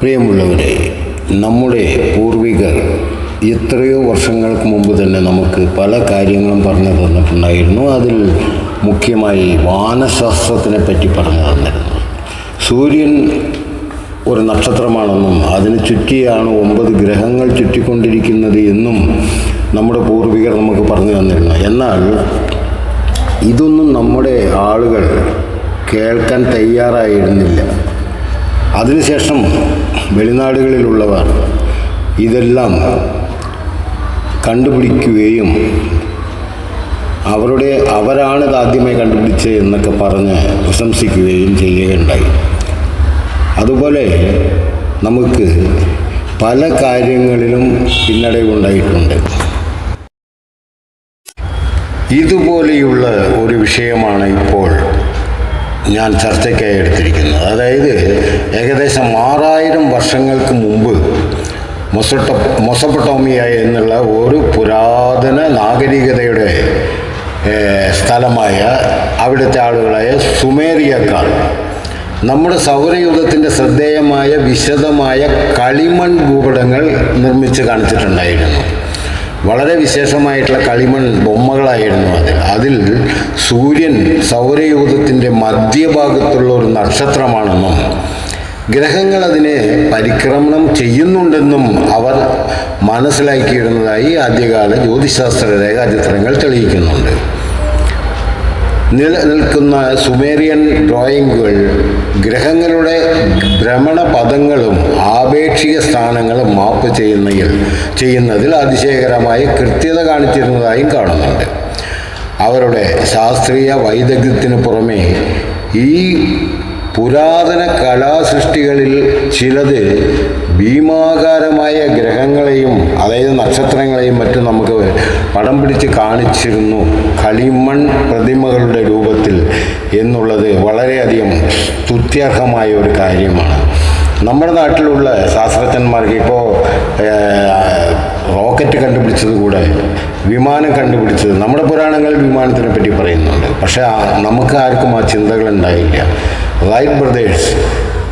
പ്രിയമുള്ളവരെ നമ്മുടെ പൂർവികർ എത്രയോ വർഷങ്ങൾക്ക് മുമ്പ് തന്നെ നമുക്ക് പല കാര്യങ്ങളും പറഞ്ഞു തന്നിട്ടുണ്ടായിരുന്നു. അതിൽ മുഖ്യമായി വാനശാസ്ത്രത്തിനെ പറ്റി പറഞ്ഞു തന്നിരുന്നു. സൂര്യൻ ഒരു നക്ഷത്രമാണെന്നും അതിന് ചുറ്റിയാണ് ഒമ്പത് ഗ്രഹങ്ങൾ ചുറ്റിക്കൊണ്ടിരിക്കുന്നത് എന്നും നമ്മുടെ പൂർവികർ നമുക്ക് പറഞ്ഞു തന്നിരുന്നു. എന്നാൽ ഇതൊന്നും നമ്മുടെ ആളുകൾ കേൾക്കാൻ തയ്യാറായിരുന്നില്ല. അതിനുശേഷം വെളിനാടുകളിലുള്ളവർ ഇതെല്ലാം കണ്ടുപിടിക്കുകയും അവരുടെ അവരാണിത് ആദ്യമായി കണ്ടുപിടിച്ചത് എന്നൊക്കെ പറഞ്ഞ് പ്രശംസിക്കുകയും ചെയ്യുകയുണ്ടായി. അതുപോലെ നമുക്ക് പല കാര്യങ്ങളിലും പിന്നടവുണ്ടായിട്ടുണ്ട്. ഇതുപോലെയുള്ള ഒരു വിഷയമാണ് ഇപ്പോൾ ഞാൻ ചർച്ചയ്ക്കായി എടുത്തിരിക്കുന്നത് അതായത് ഏകദേശം ആറായിരം വർഷങ്ങൾക്ക് മുമ്പ് മൊസട്ട മൊസപ്പൊട്ടോമിയ എന്നുള്ള ഒരു പുരാതന നാഗരികതയുടെ സ്ഥലമായ അവിടുത്തെ ആളുകളായ സുമേറിയക്കാർ നമ്മുടെ സൗരയുഗത്തിന്റെ ശ്രദ്ധേയമായ വിശദമായ കളിമൺ ഭൂപടങ്ങൾ നിർമ്മിച്ച് കാണിച്ചിട്ടുണ്ടായിരുന്നു. വളരെ വിശേഷമായിട്ടുള്ള കളിമൺ ബൊമ്മകളായിരുന്നു അത്. അതിൽ സൂര്യൻ സൗരയൂഥത്തിന്റെ മധ്യഭാഗത്തുള്ള ഒരു നക്ഷത്രമാണെന്നും ഗ്രഹങ്ങൾ അതിനെ പരിക്രമണം ചെയ്യുന്നുണ്ടെന്നും അവർ മനസ്സിലാക്കിയിരുന്നതായി ആദ്യകാല ജ്യോതിശാസ്ത്ര രേഖാചിത്രങ്ങൾ തെളിയിക്കുന്നുണ്ട്. നിലനിൽക്കുന്ന സുമേറിയൻ ഡ്രോയിങ്ങുകൾ ഗ്രഹങ്ങളുടെ ഭ്രമണപഥങ്ങളും ആപേക്ഷിക സ്ഥാനങ്ങളും മാപ്പ് ചെയ്യുന്നതിൽ ചെയ്യുന്നതിൽ അതിശയകരമായ കൃത്യത കാണിച്ചിരുന്നതായും കാണുന്നുണ്ട്. അവരുടെ ശാസ്ത്രീയ വൈദഗ്ധ്യത്തിന് പുറമെ ഈ പുരാതന കലാസൃഷ്ടികളിൽ ചിലത് ഭീമാകാരമായ ഗ്രഹങ്ങളെയും അതായത് നക്ഷത്രങ്ങളെയും മറ്റും നമുക്ക് പടം പിടിച്ച് കാണിച്ചിരുന്നു. കളിമൺ പ്രതിമകളുടെ രൂപത്തിൽ എന്നുള്ളത് വളരെയധികം സ്തുത്യർഹമായ ഒരു കാര്യമാണ്. നമ്മുടെ നാട്ടിലുള്ള ശാസ്ത്രജ്ഞന്മാർക്ക് ഇപ്പോൾ റോക്കറ്റ് കണ്ടുപിടിച്ചത് കൂടെ വിമാനം കണ്ടുപിടിച്ചത് നമ്മുടെ പുരാണങ്ങളിൽ വിമാനത്തിനെ പറ്റി പറയുന്നുണ്ട്. പക്ഷേ നമുക്ക് ആർക്കും ആ ചിന്തകൾ ഉണ്ടായില്ല. റൈറ്റ് ബ്രദേഴ്സ്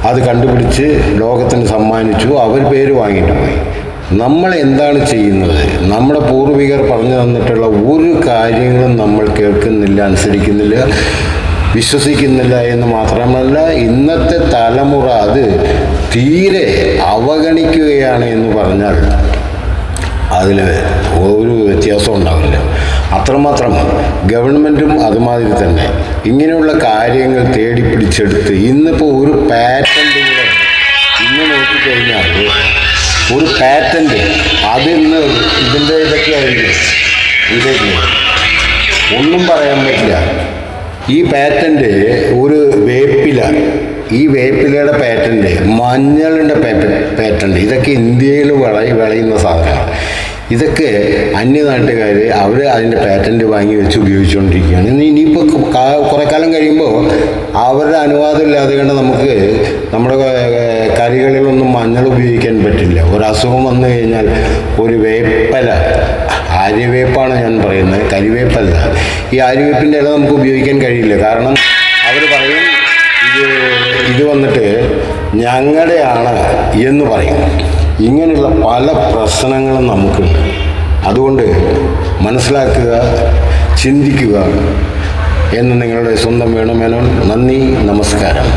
അത് കണ്ടുപിടിച്ച് ലോകത്തിന് സമ്മാനിച്ചു അവർ പേര് വാങ്ങിയിട്ട് പോയി. നമ്മൾ എന്താണ് ചെയ്യുന്നത്? നമ്മുടെ പൂർവികർ പറഞ്ഞു തന്നിട്ടുള്ള ഒരു കാര്യങ്ങളും നമ്മൾ കേൾക്കുന്നില്ല അനുസരിക്കുന്നില്ല വിശ്വസിക്കുന്നില്ല എന്ന് മാത്രമല്ല ഇന്നത്തെ തലമുറ അത് തീരെ അവഗണിക്കുകയാണ് എന്ന് പറഞ്ഞാൽ അതിൽ ഒരു വ്യത്യാസം ഉണ്ടാവില്ല. അത്രമാത്രം ഗവൺമെന്റും അതുമാതിരി തന്നെ ഇങ്ങനെയുള്ള കാര്യങ്ങൾ തേടി പിടിച്ചെടുത്ത് ഇന്നിപ്പോൾ ഒരു പാറ്റന്റ് ഇന്ന് നോക്കിക്കഴിഞ്ഞാൽ ഒരു പാറ്റന്റ് നിന്ന് ഇതിന്റെ ഇതൊക്കെ ആയിരിക്കും. ഒന്നും പറയാൻ പറ്റില്ല. ഈ പാറ്റന്റ് ഒരു വേപ്പില. ഈ വേപ്പിലയുടെ പാറ്റന്റ് മഞ്ഞളിന്റെ പാറ്റ പാറ്റന്റ് ഇതൊക്കെ ഇന്ത്യയിൽ വിള വിളയുന്ന സാധനമാണ് ഇതൊക്കെ അന്യനാട്ടുകാർ അവർ അതിന്റെ പാറ്റന്റ് വാങ്ങി വെച്ച് ഉപയോഗിച്ചുകൊണ്ടിരിക്കുകയാണ് ഇനി ഇനിയിപ്പോൾ കുറേ കാലം കഴിയുമ്പോൾ അവരുടെ അനുവാദം ഇല്ലാതെ കണ്ട് നമുക്ക് നമ്മുടെ കറികളിലൊന്നും മഞ്ഞൾ ഉപയോഗിക്കാൻ പറ്റില്ല. ഒരു അസുഖം വന്നു കഴിഞ്ഞാൽ ഒരു വേപ്പല ആര്യവേപ്പാണ് ഞാൻ പറയുന്നത്. കരിവേപ്പല്ല ഈ ആര്യവേപ്പിന്റെ ഇല നമുക്ക് ഉപയോഗിക്കാൻ കഴിയില്ല. കാരണം അവർ പറയും ഇത് ഇത് വന്നിട്ട് ഞങ്ങളുടെയാണ് എന്ന് പറയും. ഇങ്ങനെയുള്ള പല പ്രശ്നങ്ങളും നമുക്കുണ്ട് അതുകൊണ്ട് മനസ്സിലാക്കുക ചിന്തിക്കുക എന്ന് നിങ്ങളുടെ സ്വന്തം വേണമേനോൻ നന്ദി നമസ്കാരം.